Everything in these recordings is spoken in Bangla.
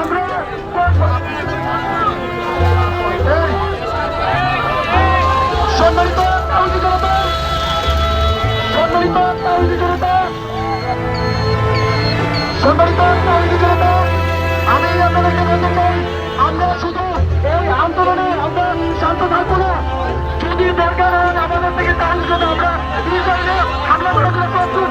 আমরা সম্মানিত জনতা সম্মানিত জনতা সম্মানিত জনতা আমি আপনাদেরকে বলতে চাই আমরা শুধু এই আন্দোলনে আমরা শান্ত থাকব না। যদি দরকার আমাদের থেকে তাহলে আমরা হামলা করার প্রস্তুত।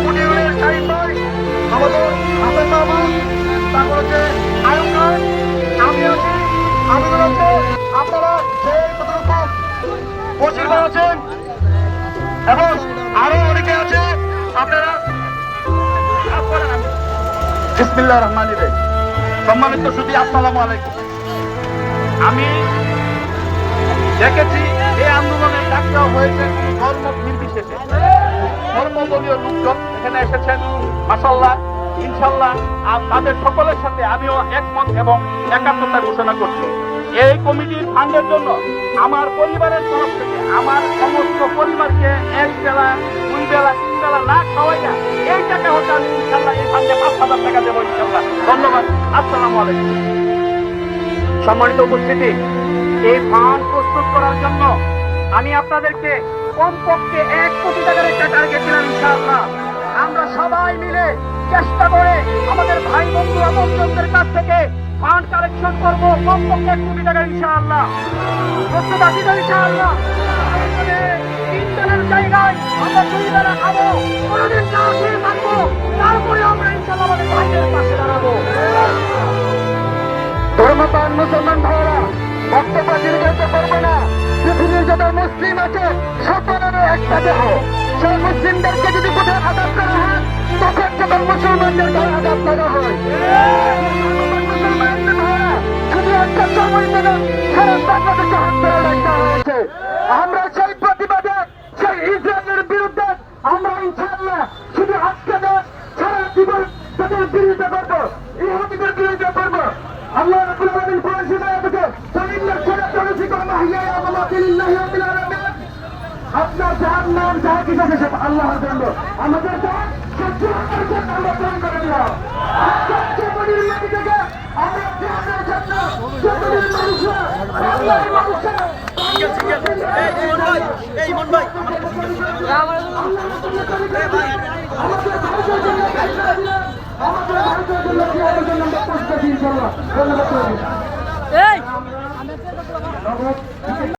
আমাদের হাসান মাহমুদ তারপর হচ্ছে আয়ুব খান আমি আছি আমিনুল আছে আপনারা সেই কতটুকু বসির ভাই আছেন এবং আরও অনেকে আছে আপনারা বিসমিল্লাহ রহমান রহিম সম্মানিত সুদী আসসালামু আলাইকুম দেখেছি এই আন্দোলনে ডাক হয়েছে ধর্ম নির্বিশেষে ধর্মদলীয় লোকজন এখানে এসেছেন মাসাল্লাহ ইনশাল্লাহ আর তাদের সকলের সাথে আমিও একমত এবং একাত্মতা ঘোষণা করছি। এই কমিটির ফান্ডের জন্য আমার পরিবারের তরফ থেকে, আমার সমস্ত পরিবারকে এক বেলা, দুই বেলা, তিন বেলা না খাওয়াইয়া এই টাকা হচ্ছে আমি ইনশাল্লাহ এই ফান্ডে পাঁচ হাজার টাকা দেবো ইনশাল্লাহ। ধন্যবাদ। আসসালামু আলাইকুম। সম্মানিত উপস্থিতি, এই ফান্ড প্রস্তুত করার জন্য আমি আপনাদেরকে কমপক্ষে এক কোটি টাকার একটা টার্গেট দিলাম ইনশাআল্লাহ। চেষ্টা করে আমাদের ভাই বন্ধু আপনজনদের কাছ থেকে ফান্ড কালেকশন করব, কমপক্ষে এক কোটি টাকা ইনশাআল্লাহ। জনের জায়গায় আমরা দুই বেলা খাব, কোনোদিন না খেয়ে থাকব, তারপরে আমরা আমাদের ভাইদের পাশে দাঁড়াবো। মুসলমান ভাইরা বক্তব্য দীর্ঘায়িত না। পৃথিবীর যত মুসলিম আছে সকলের একটা দেহ। সেই মুসলিমদেরকে যদি কোথাও আঘাত করা হয় তখন যখন মুসলমানদের মুসলমানদের আছে সব আল্লাহর জন্য আমাদের দান সহ্য করার জন্য আমরা প্রাণ করে দিলাম। সবচেয়ে মাটি থেকে আমরা প্রাণের জন্য যতদিন মানুষরা আল্লাহর মানুষরা এই মন ভাই আমাদের ভারতের জন্য আমাদের ভারতের জন্য আমরা প্রস্তুত ধন্যবাদ।